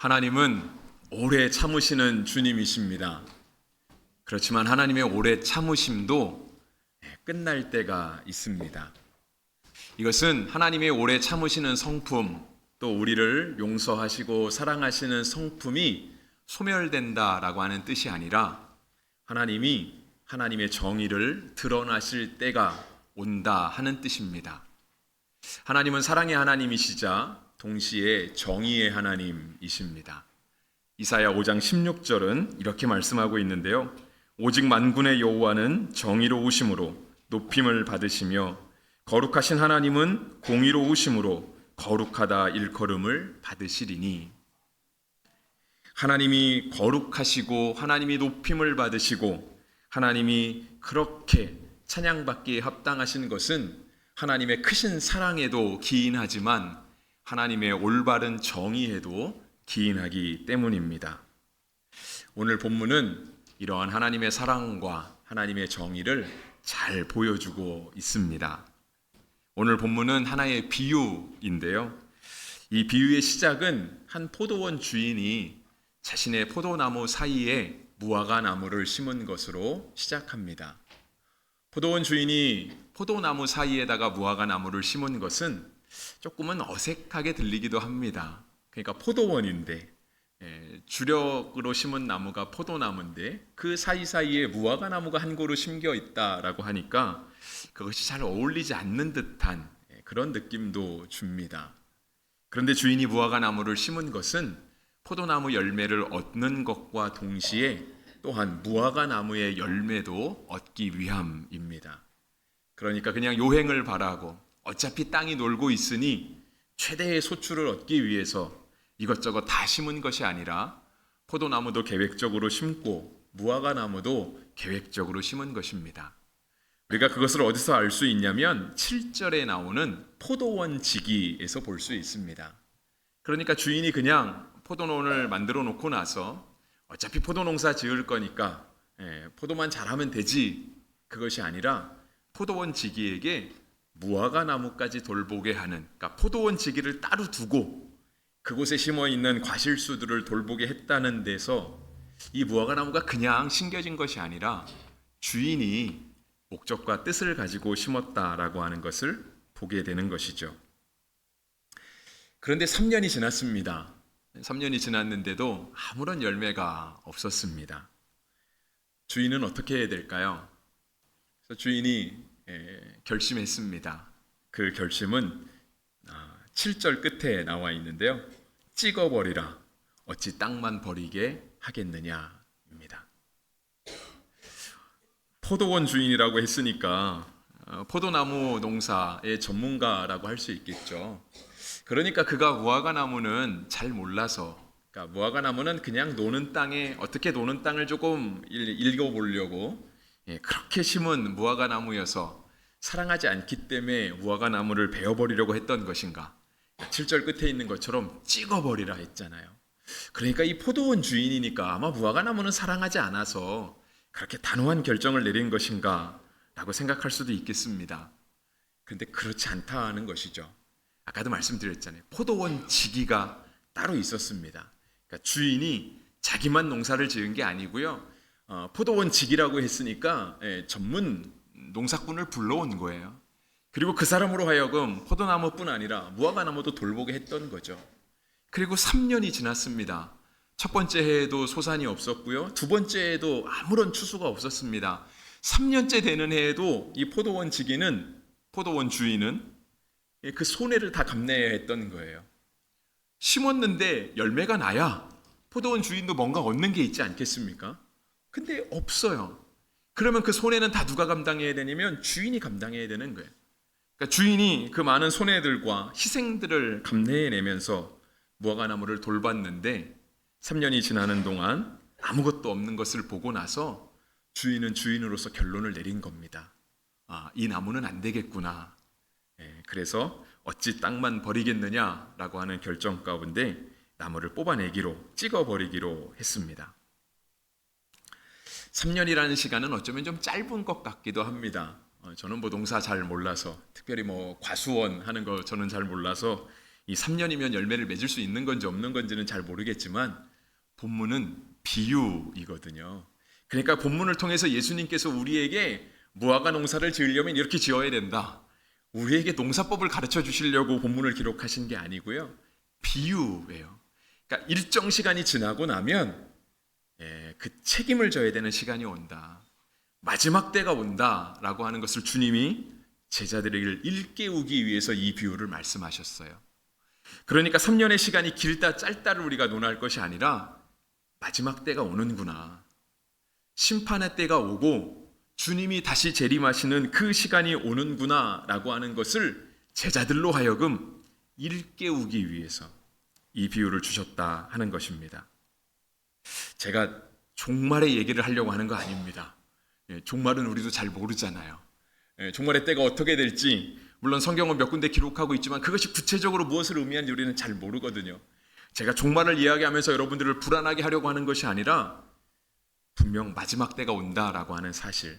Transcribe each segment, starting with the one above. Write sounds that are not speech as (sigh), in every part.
하나님은 오래 참으시는 주님이십니다. 그렇지만 하나님의 오래 참으심도 끝날 때가 있습니다. 이것은 하나님의 오래 참으시는 성품, 또 우리를 용서하시고 사랑하시는 성품이 소멸된다라고 하는 뜻이 아니라 하나님이 하나님의 정의를 드러나실 때가 온다 하는 뜻입니다. 하나님은 사랑의 하나님이시자 동시에 정의의 하나님이십니다. 이사야 5장 16절은 이렇게 말씀하고 있는데요. 오직 만군의 여호와는 정의로우심으로 높임을 받으시며 거룩하신 하나님은 공의로우심으로 거룩하다 일컬음을 받으시리니 하나님이 거룩하시고 하나님이 높임을 받으시고 하나님이 그렇게 찬양받기에 합당하신 것은 하나님의 크신 사랑에도 기인하지만 하나님의 올바른 정의에도 기인하기 때문입니다. 오늘 본문은 이러한 하나님의 사랑과 하나님의 정의를 잘 보여주고 있습니다. 오늘 본문은 하나의 비유인데요. 이 비유의 시작은 한 포도원 주인이 자신의 포도나무 사이에 무화과 나무를 심은 것으로 시작합니다. 포도원 주인이 포도나무 사이에다가 무화과 나무를 심은 것은 조금은 어색하게 들리기도 합니다. 그러니까 포도원인데 예, 주력으로 심은 나무가 포도나무인데 그 사이사이에 무화과 나무가 한 그루 심겨 있다라고 하니까 그것이 잘 어울리지 않는 듯한 예, 그런 느낌도 줍니다. 그런데 주인이 무화과 나무를 심은 것은 포도나무 열매를 얻는 것과 동시에 또한 무화과 나무의 열매도 얻기 위함입니다. 그러니까 그냥 요행을 바라고 어차피 땅이 놀고 있으니 최대의 소출을 얻기 위해서 이것저것 다 심은 것이 아니라 포도나무도 계획적으로 심고 무화과 나무도 계획적으로 심은 것입니다. 우리가 그것을 어디서 알 수 있냐면 7절에 나오는 포도원 지기에서 볼 수 있습니다. 그러니까 주인이 그냥 포도원을 만들어 놓고 나서 어차피 포도 농사 지을 거니까 예, 포도만 잘하면 되지 그것이 아니라 포도원 지기에게 무화과 나무까지 돌보게 하는 그러니까 포도원 지기를 따로 두고 그곳에 심어 있는 과실수들을 돌보게 했다는 데서 이 무화과 나무가 그냥 심겨진 것이 아니라 주인이 목적과 뜻을 가지고 심었다라고 하는 것을 보게 되는 것이죠. 그런데 3년이 지났습니다. 3년이 지났는데도 아무런 열매가 없었습니다. 주인은 어떻게 해야 될까요? 주인이 결심했습니다. 그 결심은 7절 끝에 나와 있는데요. 찍어버리라. 어찌 땅만 버리게 하겠느냐입니다. 포도원 주인이라고 했으니까 어, 포도나무 농사의 전문가라고 할 수 있겠죠. 그러니까 그가 무화과 나무는 잘 몰라서 그러니까 무화과 나무는 그냥 노는 땅에 어떻게 노는 땅을 조금 읽어보려고 예, 그렇게 심은 무화과 나무여서 사랑하지 않기 때문에 무화과 나무를 베어버리려고 했던 것인가? 7절 끝에 있는 것처럼 찍어버리라 했잖아요. 그러니까 이 포도원 주인이니까 아마 무화과 나무는 사랑하지 않아서 그렇게 단호한 결정을 내린 것인가 라고 생각할 수도 있겠습니다. 그런데 그렇지 않다는 것이죠. 아까도 말씀드렸잖아요. 포도원 지기가 따로 있었습니다. 그러니까 주인이 자기만 농사를 지은 게 아니고요. 어, 포도원 지기라고 했으니까 예, 전문 농사꾼을 불러온 거예요. 그리고 그 사람으로 하여금 포도나무뿐 아니라 무화과 나무도 돌보게 했던 거죠. 그리고 3년이 지났습니다. 첫 번째 해에도 소산이 없었고요. 두 번째 해에도 아무런 추수가 없었습니다. 3년째 되는 해에도 이 포도원 지기는 포도원 주인은 그 손해를 다 감내해야 했던 거예요. 심었는데 열매가 나야 포도원 주인도 뭔가 얻는 게 있지 않겠습니까? 근데 없어요. 그러면 그 손해는 다 누가 감당해야 되냐면 주인이 감당해야 되는 거예요. 그러니까 주인이 그 많은 손해들과 희생들을 감내해내면서 무화과 나무를 돌봤는데 3년이 지나는 동안 아무것도 없는 것을 보고 나서 주인은 주인으로서 결론을 내린 겁니다. 아, 이 나무는 안 되겠구나. 예, 그래서 어찌 땅만 버리겠느냐라고 하는 결정 가운데 나무를 뽑아내기로 찍어버리기로 했습니다. 3년이라는 시간은 어쩌면 좀 짧은 것 같기도 합니다. 어, 저는 뭐 농사 잘 몰라서 특별히 뭐 과수원 하는 거 저는 잘 몰라서 이 3년이면 열매를 맺을 수 있는 건지 없는 건지는 잘 모르겠지만 본문은 비유이거든요. 그러니까 본문을 통해서 예수님께서 우리에게 무화과 농사를 지으려면 이렇게 지어야 된다. 우리에게 농사법을 가르쳐 주시려고 본문을 기록하신 게 아니고요. 비유예요. 그러니까 일정 시간이 지나고 나면 예, 그 책임을 져야 되는 시간이 온다. 마지막 때가 온다라고 하는 것을 주님이 제자들에게 일깨우기 위해서 이 비유를 말씀하셨어요. 그러니까 3년의 시간이 길다 짧다를 우리가 논할 것이 아니라 마지막 때가 오는구나. 심판의 때가 오고 주님이 다시 재림하시는 그 시간이 오는구나라고 하는 것을 제자들로 하여금 일깨우기 위해서 이 비유를 주셨다 하는 것입니다. 제가 종말의 얘기를 하려고 하는 거 아닙니다. 예, 종말은 우리도 잘 모르잖아요. 예, 종말의 때가 어떻게 될지 물론 성경은 몇 군데 기록하고 있지만 그것이 구체적으로 무엇을 의미하는지 우리는 잘 모르거든요. 제가 종말을 이야기하면서 여러분들을 불안하게 하려고 하는 것이 아니라 분명 마지막 때가 온다라고 하는 사실,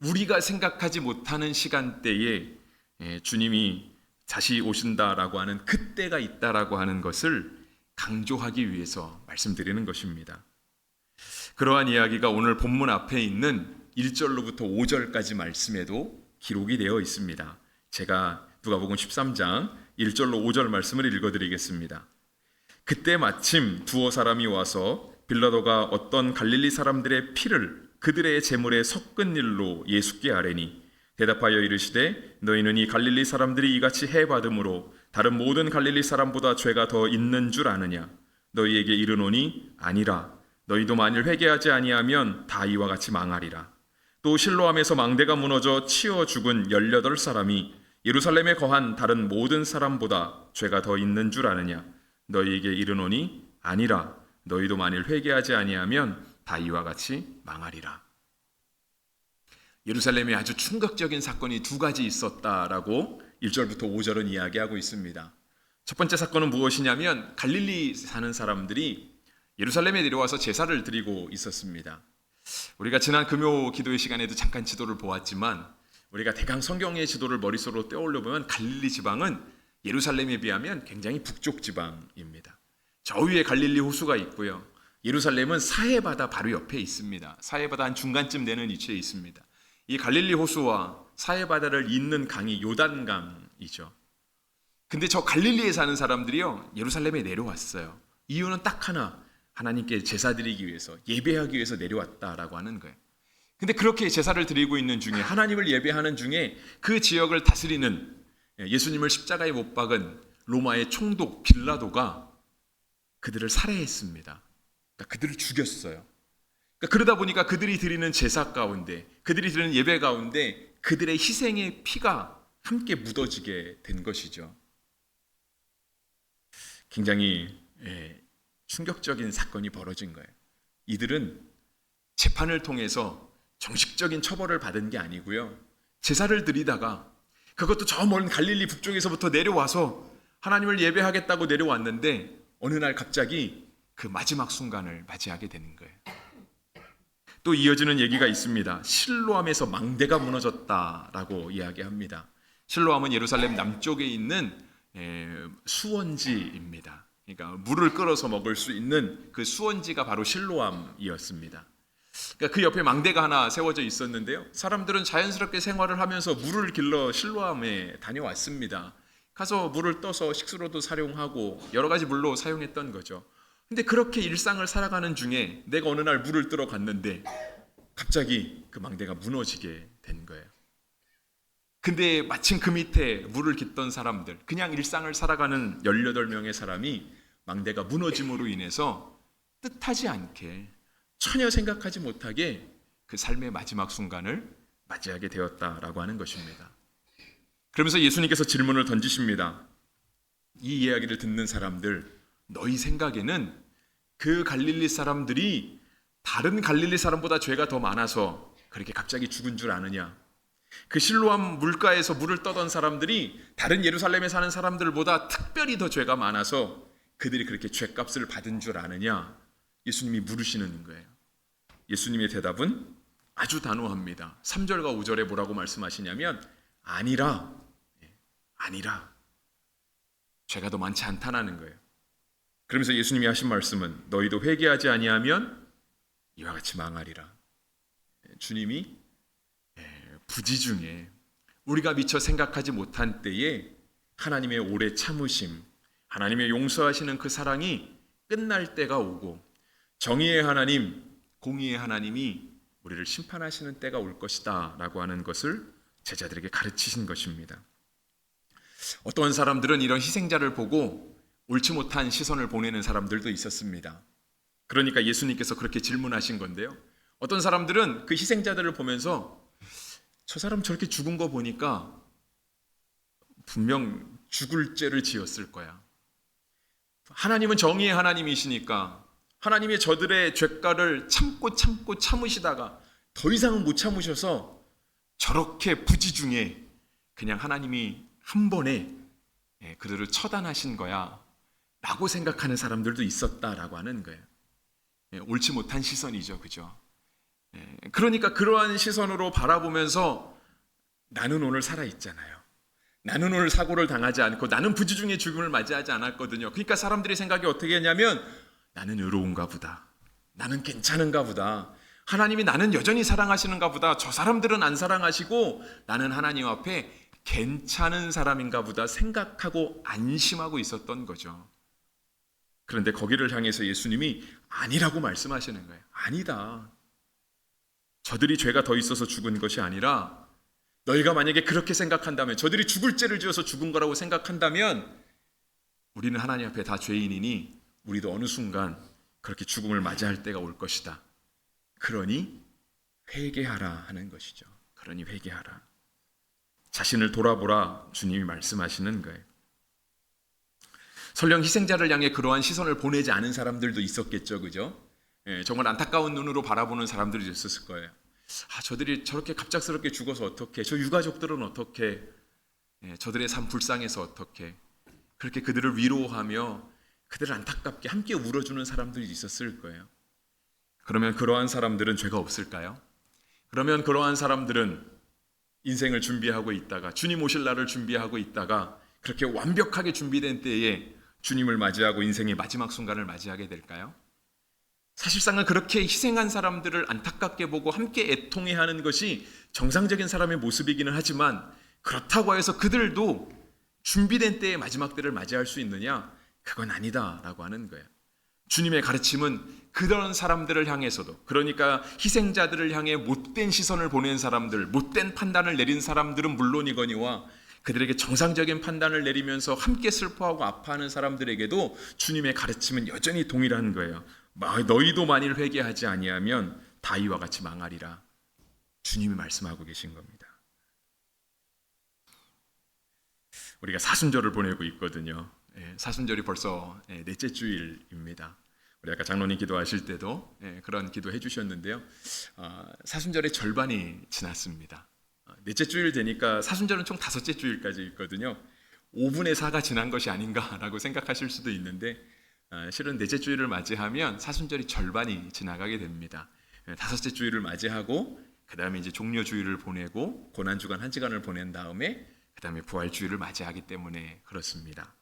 우리가 생각하지 못하는 시간대에 예, 주님이 다시 오신다라고 하는 그때가 있다라고 하는 것을 강조하기 위해서 말씀드리는 것입니다. 그러한 이야기가 오늘 본문 앞에 있는 1절로부터 5절까지 말씀에도 기록이 되어 있습니다. 제가 누가복음 13장 1절로 5절 말씀을 읽어 드리겠습니다. 그때 마침 두어 사람이 와서 빌라도가 어떤 갈릴리 사람들의 피를 그들의 제물에 섞은 일로 예수께 아뢰니 대답하여 이르시되 너희는 이 갈릴리 사람들이 이같이 해 받음으로 다른 모든 갈릴리 사람보다 죄가 더 있는 줄 아느냐 너희에게 이르노니 아니라 너희도 만일 회개하지 아니하면 다 이와 같이 망하리라 또 실로암에서 망대가 무너져 치어 죽은 열여덟 사람이 예루살렘에 거한 다른 모든 사람보다 죄가 더 있는 줄 아느냐 너희에게 이르노니 아니라 너희도 만일 회개하지 아니하면 다 이와 같이 망하리라. 예루살렘에 아주 충격적인 사건이 두 가지 있었다라고 1절부터 5절은 이야기하고 있습니다. 첫 번째 사건은 무엇이냐면 갈릴리 사는 사람들이 예루살렘에 내려와서 제사를 드리고 있었습니다. 우리가 지난 금요 기도의 시간에도 잠깐 지도를 보았지만 우리가 대강 성경의 지도를 머릿속으로 떠올려 보면 갈릴리 지방은 예루살렘에 비하면 굉장히 북쪽 지방입니다. 저 위에 갈릴리 호수가 있고요. 예루살렘은 사해바다 바로 옆에 있습니다. 사해바다 한 중간쯤 되는 위치에 있습니다. 이 갈릴리 호수와 사해바다를 잇는 강이 요단강이죠. 근데 저 갈릴리에 사는 사람들이요. 예루살렘에 내려왔어요. 이유는 딱 하나. 하나님께 제사 드리기 위해서 예배하기 위해서 내려왔다라고 하는 거예요. 근데 그렇게 제사를 드리고 있는 중에 하나님을 예배하는 중에 그 지역을 다스리는 예수님을 십자가에 못 박은 로마의 총독 빌라도가 그들을 살해했습니다. 그러니까 그들을 죽였어요. 그러니까 그러다 보니까 그들이 드리는 제사 가운데, 그들이 드리는 예배 가운데 그들의 희생의 피가 함께 묻어지게 된 것이죠. 굉장히 예, 충격적인 사건이 벌어진 거예요. 이들은 재판을 통해서 정식적인 처벌을 받은 게 아니고요. 제사를 드리다가 그것도 저 먼 갈릴리 북쪽에서부터 내려와서 하나님을 예배하겠다고 내려왔는데 어느 날 갑자기 그 마지막 순간을 맞이하게 되는 거예요. 또 이어지는 얘기가 있습니다. 실로암에서 망대가 무너졌다라고 이야기합니다. 실로암은 예루살렘 남쪽에 있는 수원지입니다. 그러니까 물을 끌어서 먹을 수 있는 그 수원지가 바로 실로암이었습니다. 그러니까 그 옆에 망대가 하나 세워져 있었는데요. 사람들은 자연스럽게 생활을 하면서 물을 길러 실로암에 다녀왔습니다. 가서 물을 떠서 식수로도 사용하고 여러 가지 물로 사용했던 거죠. 근데 그렇게 일상을 살아가는 중에 내가 어느 날 물을 뜨러 갔는데 갑자기 그 망대가 무너지게 된 거예요. 근데 마침 그 밑에 물을 깃던 사람들, 그냥 일상을 살아가는 18명의 사람이 망대가 무너짐으로 인해서 뜻하지 않게 전혀 생각하지 못하게 그 삶의 마지막 순간을 맞이하게 되었다라고 하는 것입니다. 그러면서 예수님께서 질문을 던지십니다. 이 이야기를 듣는 사람들, 너희 생각에는 그 갈릴리 사람들이 다른 갈릴리 사람보다 죄가 더 많아서 그렇게 갑자기 죽은 줄 아느냐? 그 실로암 물가에서 물을 떠던 사람들이 다른 예루살렘에 사는 사람들보다 특별히 더 죄가 많아서 그들이 그렇게 죄값을 받은 줄 아느냐? 예수님이 물으시는 거예요. 예수님의 대답은 아주 단호합니다. 3절과 5절에 뭐라고 말씀하시냐면 아니라 예, 아니라 죄가 더 많지 않다라는 거예요. 그러면서 예수님이 하신 말씀은 너희도 회개하지 아니하면 이와 같이 망하리라. 주님이 예, 부지 중에 우리가 미처 생각하지 못한 때에 하나님의 오래 참으심, 하나님의 용서하시는 그 사랑이 끝날 때가 오고 정의의 하나님, 공의의 하나님이 우리를 심판하시는 때가 올 것이다라고 하는 것을 제자들에게 가르치신 것입니다. 어떤 사람들은 이런 희생자를 보고 옳지 못한 시선을 보내는 사람들도 있었습니다. 그러니까 예수님께서 그렇게 질문하신 건데요. 어떤 사람들은 그 희생자들을 보면서 저 사람 저렇게 죽은 거 보니까 분명 죽을 죄를 지었을 거야. 하나님은 정의의 하나님이시니까 하나님의 저들의 죄가를 참고 참고 참으시다가 더 이상은 못 참으셔서 저렇게 부지 중에 그냥 하나님이 한 번에 예, 그들을 처단하신 거야 라고 생각하는 사람들도 있었다라고 하는 거예요. 예, 옳지 못한 시선이죠. 그죠? 예, 그러니까 그러한 시선으로 바라보면서 나는 오늘 살아있잖아요. 나는 오늘 사고를 당하지 않고 나는 부지 중에 죽음을 맞이하지 않았거든요. 그러니까 사람들이 생각이 어떻게 했냐면 나는 의로운가 보다. 나는 괜찮은가 보다. 하나님이 나는 여전히 사랑하시는가 보다. 저 사람들은 안 사랑하시고 나는 하나님 앞에 괜찮은 사람인가 보다 생각하고 안심하고 있었던 거죠. 그런데 거기를 향해서 예수님이 아니라고 말씀하시는 거예요. 아니다. 저들이 죄가 더 있어서 죽은 것이 아니라 너희가 만약에 그렇게 생각한다면 저들이 죽을 죄를 지어서 죽은 거라고 생각한다면 우리는 하나님 앞에 다 죄인이니 우리도 어느 순간 그렇게 죽음을 맞이할 때가 올 것이다. 그러니 회개하라 하는 것이죠. 그러니 회개하라. 자신을 돌아보라 주님이 말씀하시는 거예요. 설령 희생자를 향해 그러한 시선을 보내지 않은 사람들도 있었겠죠, 그죠? 예, 정말 안타까운 눈으로 바라보는 사람들이 있었을 거예요. 아, 저들이 저렇게 갑작스럽게 죽어서 어떻게? 저 유가족들은 어떻게? 예, 저들의 삶 불쌍해서 어떻게? 그렇게 그들을 위로하며 그들을 안타깝게 함께 울어주는 사람들이 있었을 거예요. 그러면 그러한 사람들은 죄가 없을까요? 그러면 그러한 사람들은 인생을 준비하고 있다가 주님 오실 날을 준비하고 있다가 그렇게 완벽하게 준비된 때에 주님을 맞이하고 인생의 마지막 순간을 맞이하게 될까요? 사실상은 그렇게 희생한 사람들을 안타깝게 보고 함께 애통해 하는 것이 정상적인 사람의 모습이기는 하지만 그렇다고 해서 그들도 준비된 때의 마지막 때를 맞이할 수 있느냐? 그건 아니다라고 하는 거예요. 주님의 가르침은 그런 사람들을 향해서도 그러니까 희생자들을 향해 못된 시선을 보낸 사람들, 못된 판단을 내린 사람들은 물론이거니와 그들에게 정상적인 판단을 내리면서 함께 슬퍼하고 아파하는 사람들에게도 주님의 가르침은 여전히 동일한 거예요. 너희도 만일 회개하지 아니하면 다이와 같이 망하리라. 주님이 말씀하고 계신 겁니다. 우리가 사순절을 보내고 있거든요. 예, 사순절이 벌써 예, 넷째 주일입니다. 우리 아까 장로님 기도하실 때도 예, 그런 기도해 주셨는데요. 어, 사순절의 절반이 지났습니다. 어, 넷째 주일 되니까 사순절은 총 다섯째 주일까지 있거든요. 5분의 4가 지난 것이 아닌가라고 생각하실 수도 있는데 어, 실은 넷째 주일을 맞이하면 사순절이 절반이 지나가게 됩니다. 다섯째 주일을 맞이하고 그 다음에 이제 종려 주일을 보내고 고난 주간 한 시간을 보낸 다음에 그 다음에 부활 주일을 맞이하기 때문에 그렇습니다.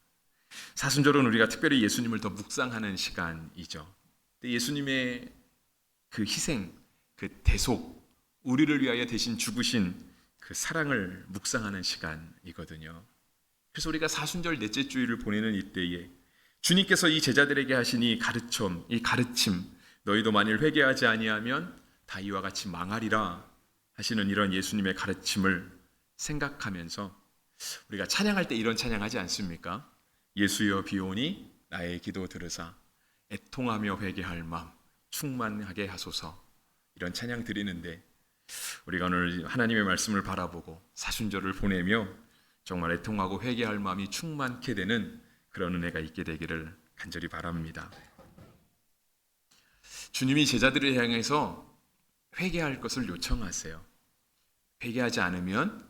사순절은 우리가 특별히 예수님을 더 묵상하는 시간이죠. 예수님의 그 희생, 그 대속, 우리를 위하여 대신 죽으신 그 사랑을 묵상하는 시간이거든요. 그래서 우리가 사순절 넷째 주일을 보내는 이때에 주님께서 이 제자들에게 하신 이 가르침, 이 가르침, 너희도 만일 회개하지 아니하면 다 이와 같이 망하리라 하시는 이런 예수님의 가르침을 생각하면서 우리가 찬양할 때 이런 찬양하지 않습니까? 예수여 비오니 나의 기도 들으사 애통하며 회개할 마음 충만하게 하소서 이런 찬양 드리는데 우리가 오늘 하나님의 말씀을 바라보고 사순절을 보내며 정말 애통하고 회개할 마음이 충만케 되는 그런 은혜가 있게 되기를 간절히 바랍니다. 주님이 제자들을 향해서 회개할 것을 요청하세요. 회개하지 않으면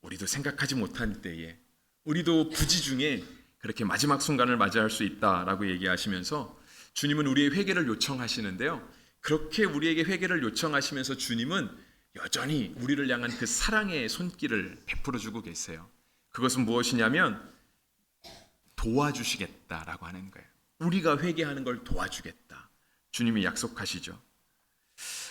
우리도 생각하지 못한 때에 우리도 부지 중에 그렇게 마지막 순간을 맞이할 수 있다라고 얘기하시면서 주님은 우리의 회개를 요청하시는데요. 그렇게 우리에게 회개를 요청하시면서 주님은 여전히 우리를 향한 그 사랑의 손길을 베풀어 주고 계세요. 그것은 무엇이냐면 도와주시겠다라고 하는 거예요. 우리가 회개하는 걸 도와주겠다. 주님이 약속하시죠.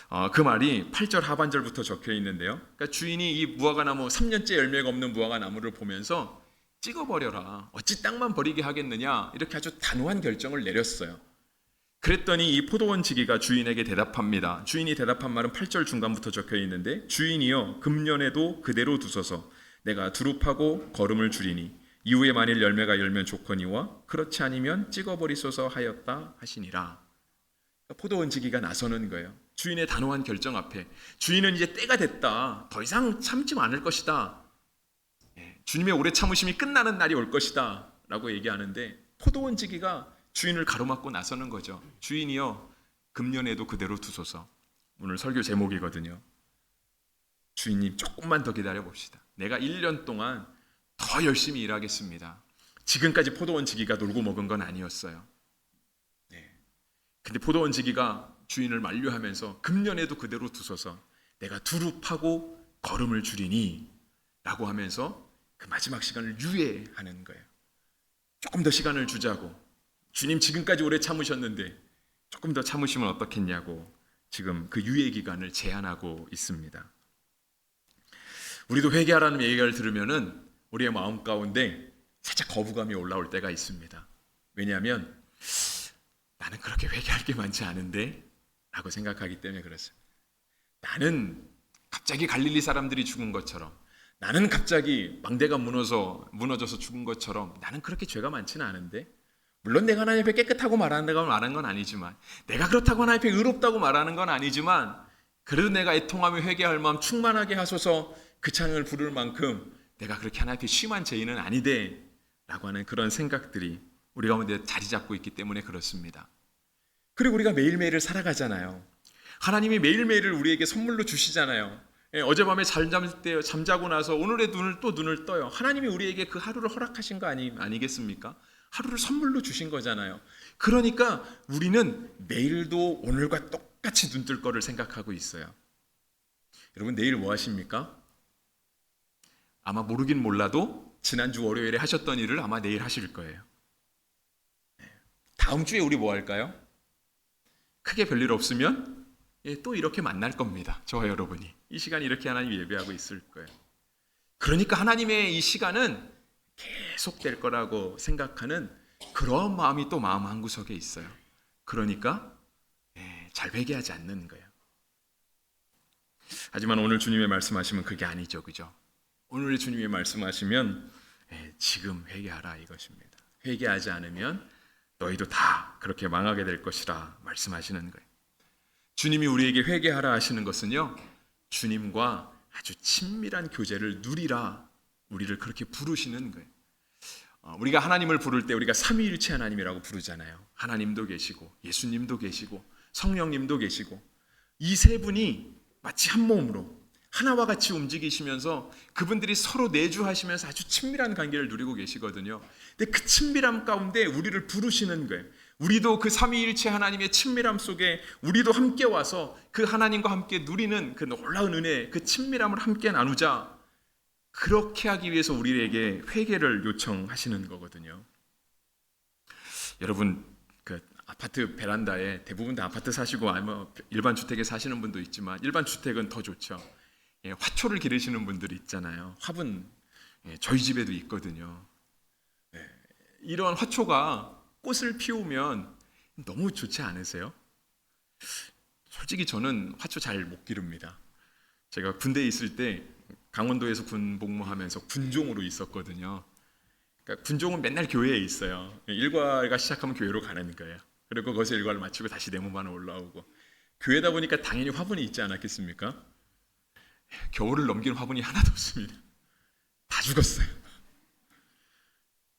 어, 그 말이 8절 하반절부터 적혀 있는데요. 그러니까 주인이 이 무화과 나무 3년째 열매가 없는 무화과 나무를 보면서 찍어버려라. 어찌 땅만 버리게 하겠느냐. 이렇게 아주 단호한 결정을 내렸어요. 그랬더니 이 포도원 지기가 주인에게 대답합니다. 주인이 대답한 말은 8절 중간부터 적혀 있는데 주인이여 금년에도 그대로 두소서 내가 두릅하고 걸음을 줄이니 이후에 만일 열매가 열면 좋거니와 그렇지 않으면 찍어버리소서 하였다 하시니라. 그러니까 포도 원 지기가 나서는 거예요. 주인의 단호한 결정 앞에 주인은 이제 때가 됐다. 더 이상 참지 않을 것이다. 예, 주님의 오래 참으심이 끝나는 날이 올 것이다. 라고 얘기하는데 포도 원 지기가 주인을 가로막고 나서는 거죠. 주인이여 금년에도 그대로 두소서. 오늘 설교 제목이거든요. 주인님 조금만 더 기다려 봅시다. 내가 1년 동안 더 열심히 일하겠습니다. 지금까지 포도원 지기가 놀고 먹은 건 아니었어요. 네. 근데 포도원 지기가 주인을 만류하면서 금년에도 그대로 두소서 내가 두릅하고 걸음을 줄이니 라고 하면서 그 마지막 시간을 유예하는 거예요. 조금 더 시간을 주자고 주님 지금까지 오래 참으셨는데 조금 더 참으시면 어떻겠냐고 지금 그 유예 기간을 제한하고 있습니다. 우리도 회개하라는 얘기를 들으면은 우리의 마음 가운데 살짝 거부감이 올라올 때가 있습니다. 왜냐하면 나는 그렇게 회개할 게 많지 않은데 라고 생각하기 때문에 그렇습니다. 나는 갑자기 갈릴리 사람들이 죽은 것처럼 나는 갑자기 망대가 무너져 무너져서 죽은 것처럼 나는 그렇게 죄가 많지는 않은데 물론 내가 하나님 앞에 깨끗하고 말하는 말하는 건 아니지만 내가 그렇다고 하나님 앞에 의롭다고 말하는 건 아니지만 그래도 내가 애통하며 회개할 마음 충만하게 하소서 그 창을 부를 만큼 내가 그렇게 하나님 앞에 심한 죄인은 아니되 라고 하는 그런 생각들이 우리 가운데 자리 잡고 있기 때문에 그렇습니다. 그리고 우리가 매일매일을 살아가잖아요. 하나님이 매일매일을 우리에게 선물로 주시잖아요. 예, 어젯밤에 잠잘 때 잠자고 나서 오늘의 눈을 또 눈을 떠요. 하나님이 우리에게 그 하루를 허락하신 거 아니 아니겠습니까? 하루를 선물로 주신 거잖아요. 그러니까 우리는 내일도 오늘과 똑같이 눈 뜰 거를 생각하고 있어요. 여러분 내일 뭐 하십니까? 아마 모르긴 몰라도 지난주 월요일에 하셨던 일을 아마 내일 하실 거예요. 네. 다음 주에 우리 뭐 할까요? 크게 별일 없으면 예, 또 이렇게 만날 겁니다. 저와 여러분이 이 시간 이렇게 하나님 예배하고 있을 거예요. 그러니까 하나님의 이 시간은 계속 될 거라고 생각하는 그런 마음이 또 마음 한 구석에 있어요. 그러니까 예, 잘 회개하지 않는 거예요. 하지만 오늘 주님의 말씀하시면 그게 아니죠, 그죠? 오늘 주님이 말씀하시면 예, 지금 회개하라 이것입니다. 회개하지 않으면 너희도 다 그렇게 망하게 될 것이라 말씀하시는 거예요. 주님이 우리에게 회개하라 하시는 것은요. 주님과 아주 친밀한 교제를 누리라 우리를 그렇게 부르시는 거예요. 어, 우리가 하나님을 부를 때 우리가 삼위일체 하나님이라고 부르잖아요. 하나님도 계시고 예수님도 계시고 성령님도 계시고 이 세 분이 마치 한 몸으로 하나와 같이 움직이시면서 그분들이 서로 내주하시면서 아주 친밀한 관계를 누리고 계시거든요. 근데 그 친밀함 가운데 우리를 부르시는 거예요. 우리도 그 삼위일체 하나님의 친밀함 속에 우리도 함께 와서 그 하나님과 함께 누리는 그 놀라운 은혜, 그 친밀함을 함께 나누자. 그렇게 하기 위해서 우리에게 회개를 요청하시는 거거든요. 여러분 그 아파트 베란다에 대부분 다 아파트 사시고 아니면 일반 주택에 사시는 분도 있지만 일반 주택은 더 좋죠. 예, 화초를 기르시는 분들이 있잖아요. 화분 예, 저희 집에도 있거든요. 예, 이런 화초가 꽃을 피우면 너무 좋지 않으세요? 솔직히 저는 화초 잘 못 기릅니다. 제가 군대에 있을 때 강원도에서 군 복무하면서 군종으로 있었거든요. 그러니까 군종은 맨날 교회에 있어요. 일과가 시작하면 교회로 가는 거예요. 그리고 거기서 일과를 마치고 다시 내무반에 올라오고 교회다 보니까 당연히 화분이 있지 않았겠습니까? 겨울을 넘긴 화분이 하나도 없습니다. 다 죽었어요.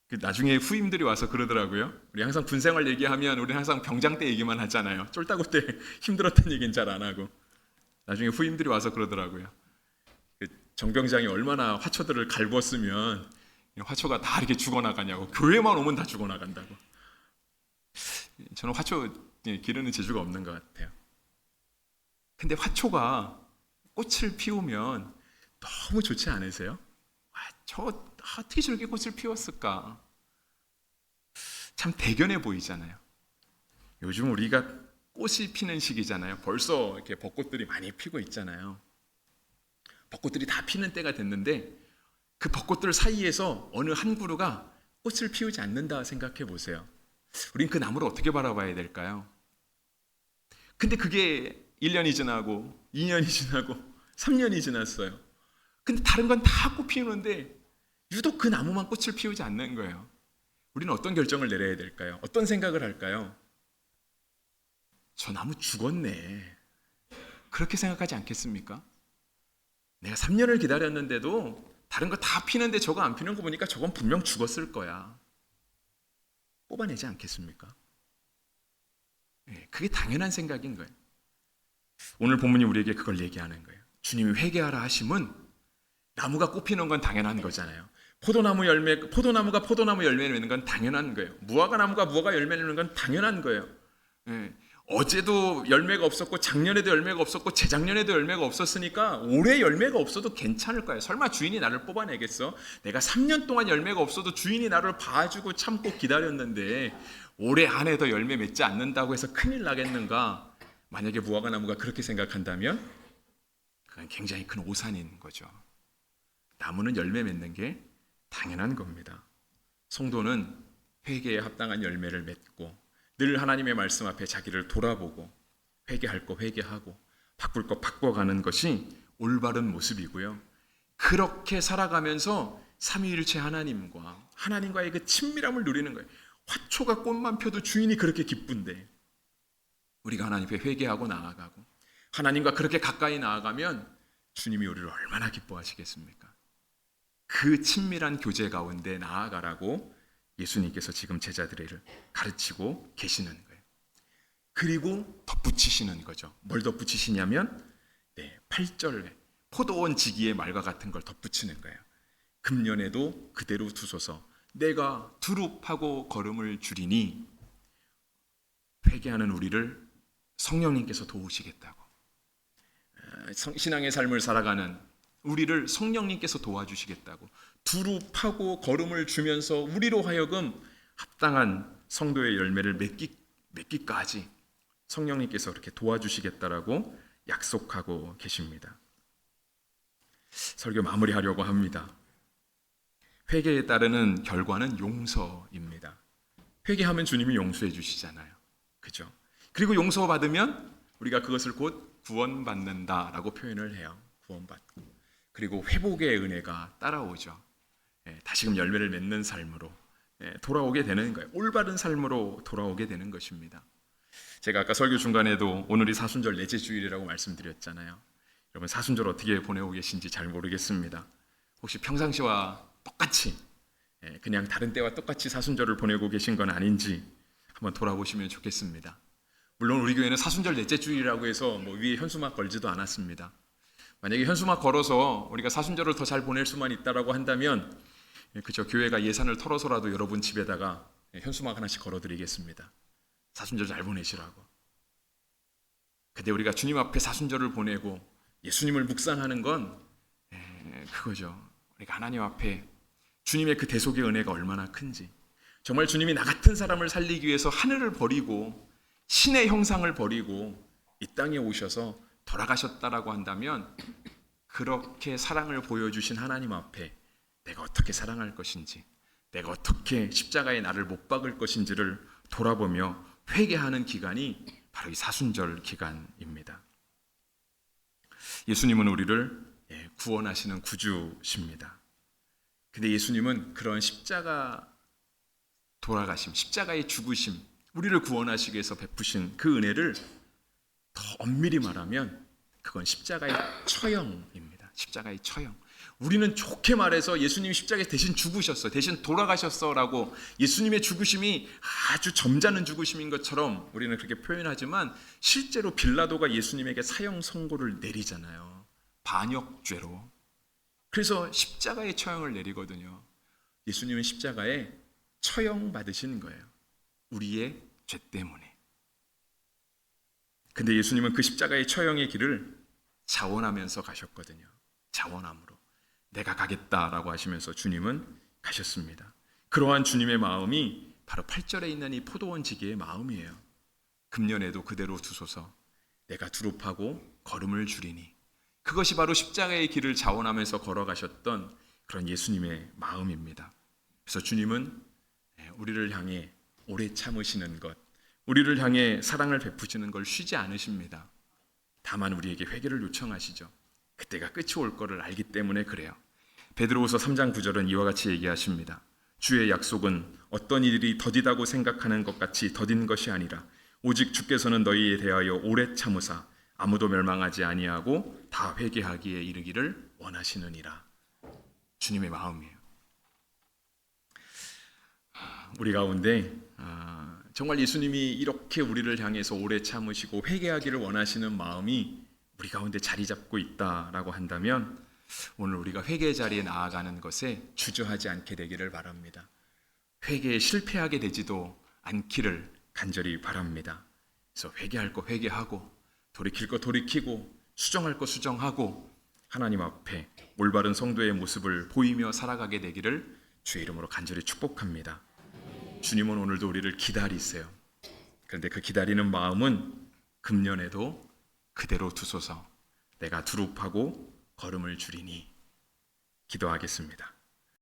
그 나중에 후임들이 와서 그러더라고요. 우리 항상 군 생활 얘기하면 우리 항상 병장 때 얘기만 하잖아요. 쫄따구 때 (laughs) 힘들었던 얘기는 잘 안 하고 나중에 후임들이 와서 그러더라고요. 그 정병장이 얼마나 화초들을 갈궜으면 화초가 다 이렇게 죽어나가냐고 교회만 오면 다 죽어나간다고. 저는 화초 기르는 재주가 없는 것 같아요. 근데 화초가 꽃을 피우면 너무 좋지 않으세요? 아, 저 어떻게 저렇게 꽃을 피웠을까? 참 대견해 보이잖아요. 요즘 우리가 꽃이 피는 시기잖아요. 벌써 이렇게 벚꽃들이 많이 피고 있잖아요. 벚꽃들이 다 피는 때가 됐는데 그 벚꽃들 사이에서 어느 한 그루가 꽃을 피우지 않는다 생각해 보세요. 우린 그 나무를 어떻게 바라봐야 될까요? 근데 그게 1년이 지나고 2년이 지나고 (laughs) 3년이 지났어요. 근데 다른 건 다 꽃 피우는데 유독 그 나무만 꽃을 피우지 않는 거예요. 우리는 어떤 결정을 내려야 될까요? 어떤 생각을 할까요? 저 나무 죽었네. 그렇게 생각하지 않겠습니까? 내가 3년을 기다렸는데도 다른 거 다 피는데 저거 안 피는 거 보니까 저건 분명 죽었을 거야. 뽑아내지 않겠습니까? 예, 그게 당연한 생각인 거예요. 오늘 본문이 우리에게 그걸 얘기하는 거예요. 주님이 회개하라 하심은 나무가 꽃피는 건 당연한 거잖아요. 포도나무 열매, 포도나무가 포도나무 열매를 맺는 건 당연한 거예요. 무화과 나무가 무화과 열매를 맺는 건 당연한 거예요. 예, 어제도 열매가 없었고 작년에도 열매가 없었고 재작년에도 열매가 없었으니까 올해 열매가 없어도 괜찮을 거예요. 설마 주인이 나를 뽑아내겠어? 내가 3년 동안 열매가 없어도 주인이 나를 봐주고 참고 기다렸는데 올해 안에도 열매 맺지 않는다고 해서 큰일 나겠는가? 만약에 무화과 나무가 그렇게 생각한다면 그건 굉장히 큰 오산인 거죠. 나무는 열매 맺는 게 당연한 겁니다. 성도는 회개에 합당한 열매를 맺고 늘 하나님의 말씀 앞에 자기를 돌아보고 회개할 거 회개하고 바꿀 거 바꿔가는 것이 올바른 모습이고요. 그렇게 살아가면서 삼위일체 하나님과 하나님과의 그 친밀함을 누리는 거예요. 화초가 꽃만 펴도 주인이 그렇게 기쁜데 우리가 하나님 앞에 회개하고 나아가고 하나님과 그렇게 가까이 나아가면 주님이 우리를 얼마나 기뻐하시겠습니까? 그 친밀한 교제 가운데 나아가라고 예수님께서 지금 제자들을 가르치고 계시는 거예요. 그리고 덧붙이시는 거죠. 뭘 덧붙이시냐면 네, 8절에 포도원 지기의 말과 같은 걸 덧붙이는 거예요. 금년에도 그대로 두소서 내가 두릅하고 걸음을 줄이니 회개하는 우리를 성령님께서 도우시겠다고. 어, 성- 신앙의 삶을 살아가는 우리를 성령님께서 도와주시겠다고. 두릅하고 걸음을 주면서 우리로 하여금 합당한 성도의 열매를 맺기, 맺기까지 성령님께서 그렇게 도와주시겠다라고 약속하고 계십니다. 설교 마무리하려고 합니다. 회개에 따르는 결과는 용서입니다. 회개하면 주님이 용서해 주시잖아요. 그죠? 그리고 용서받으면 우리가 그것을 곧 구원받는다라고 표현을 해요. 구원받고. 그리고 회복의 은혜가 따라오죠. 예, 다시금 열매를 맺는 삶으로 예, 돌아오게 되는 거예요. 올바른 삶으로 돌아오게 되는 것입니다. 제가 아까 설교 중간에도 오늘이 사순절 넷째 주일이라고 말씀드렸잖아요. 여러분 사순절 어떻게 보내고 계신지 잘 모르겠습니다. 혹시 평상시와 똑같이 예, 그냥 다른 때와 똑같이 사순절을 보내고 계신 건 아닌지 한번 돌아보시면 좋겠습니다. 물론 우리 교회는 사순절 넷째 주일이라고 해서 뭐 위에 현수막 걸지도 않았습니다. 만약에 현수막 걸어서 우리가 사순절을 더 잘 보낼 수만 있다라고 한다면 예, 그저 교회가 예산을 털어서라도 여러분 집에다가 예, 현수막 하나씩 걸어드리겠습니다. 사순절 잘 보내시라고. 근데 우리가 주님 앞에 사순절을 보내고 예수님을 묵상하는 건 예, 그거죠. 우리가 하나님 앞에 주님의 그 대속의 은혜가 얼마나 큰지 정말 주님이 나 같은 사람을 살리기 위해서 하늘을 버리고 신의 형상을 버리고 이 땅에 오셔서 돌아가셨다라고 한다면 그렇게 사랑을 보여주신 하나님 앞에 내가 어떻게 사랑할 것인지 내가 어떻게 십자가에 나를 못 박을 것인지를 돌아보며 회개하는 기간이 바로 이 사순절 기간입니다. 예수님은 우리를 예, 구원하시는 구주십니다. 근데 예수님은 그런 십자가 돌아가심, 십자가의 죽으심, 우리를 구원하시기 위해서 베푸신 그 은혜를 더 엄밀히 말하면 그건 십자가의 처형입니다. 십자가의 처형. 우리는 좋게 말해서 예수님이 십자가에 대신 죽으셨어, 대신 돌아가셨어라고 예수님의 죽으심이 아주 점잖은 죽으심인 것처럼 우리는 그렇게 표현하지만 실제로 빌라도가 예수님에게 사형 선고를 내리잖아요. 반역죄로. 그래서 십자가의 처형을 내리거든요. 예수님은 십자가에 처형 받으시는 거예요. 우리의 죄 때문에. 근데 예수님은 그 십자가의 처형의 길을 자원하면서 가셨거든요. 자원함으로. 내가 가겠다라고 하시면서 주님은 가셨습니다. 그러한 주님의 마음이 바로 8절에 있는 이 포도원 지기의 마음이에요. 금년에도 그대로 두소서 내가 두렵하고 걸음을 줄이니 그것이 바로 십자가의 길을 자원하면서 걸어가셨던 그런 예수님의 마음입니다. 그래서 주님은 예, 우리를 향해 오래 참으시는 것, 우리를 향해 사랑을 베푸시는 걸 쉬지 않으십니다. 다만 우리에게 회개를 요청하시죠. 그때가 끝이 올 거를 알기 때문에 그래요. 베드로후서 3장 9절은 이와 같이 얘기하십니다. 주의 약속은 어떤 일이 더디다고 생각하는 것 같이 더딘 것이 아니라 오직 주께서는 너희에 대하여 오래 참으사 아무도 멸망하지 아니하고 다 회개하기에 이르기를 원하시느니라. 주님의 마음이에요. 우리 가운데 아, 정말 예수님이 이렇게 우리를 향해서 오래 참으시고 회개하기를 원하시는 마음이 우리 가운데 자리 잡고 있다라고 한다면 오늘 우리가 회개 자리에 나아가는 것에 주저하지 않게 되기를 바랍니다. 회개에 실패하게 되지도 않기를 간절히 바랍니다. 그래서 회개할 거 회개하고 돌이킬 거 돌이키고 수정할 거 수정하고 하나님 앞에 올바른 성도의 모습을 보이며 살아가게 되기를 주의 이름으로 간절히 축복합니다. 주님은 오늘도 우리를 기다리세요. 그런데 그 기다리는 마음은 금년에도 그대로 두소서 내가 두릅하고 걸음을 줄이니 기도하겠습니다.